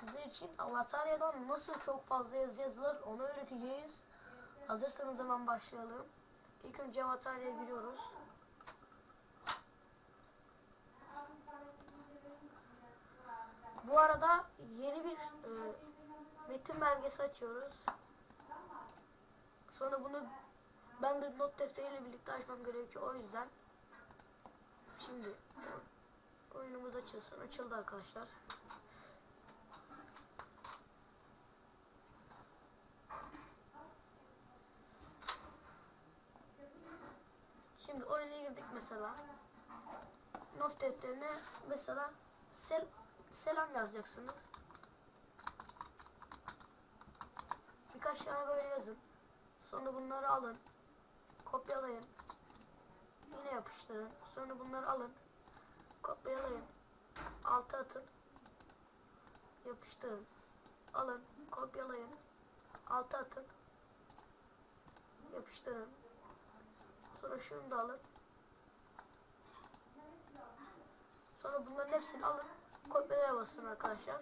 sizler için Avatarya'dan nasıl çok fazla yazı yazılır onu öğreteceğiz. Hazırsanız hemen başlayalım. İlk önce Avatarya'ya giriyoruz. Bu arada yeni bir e, metin belgesi açıyoruz. Sonra bunu ben de not defteriyle birlikte açmam gerekiyor o yüzden. Şimdi açılsın. Açıldı arkadaşlar. Şimdi oyuna girdik mesela. Not defterine mesela sel, selam yazacaksınız. Birkaç tane böyle yazın. Sonra bunları alın. Kopyalayın. Yine yapıştırın. Sonra bunları alın. Kopyalayın. Alta atın. Yapıştırın. Alın. Kopyalayın. Alta atın. Yapıştırın. Sonra şunu da alın. Sonra bunların hepsini alın. Kopyalaya basın arkadaşlar.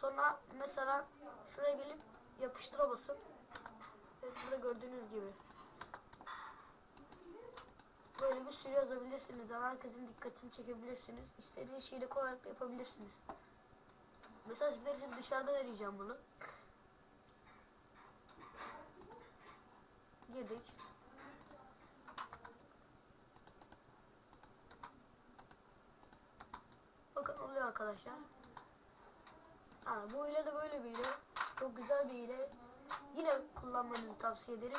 Sonra mesela şuraya gelip yapıştıra basın. Evet burada gördüğünüz gibi. Böyle bir yazabilirsiniz. Yani herkesin dikkatini çekebilirsiniz. İstediğiniz şeyi de kolaylıkla yapabilirsiniz. Mesela sizler için dışarıda deneyeceğim bunu. Girdik. Bakın oluyor arkadaşlar. Ha, bu hile de böyle bir hile. Çok güzel bir hile. Yine kullanmanızı tavsiye ederim.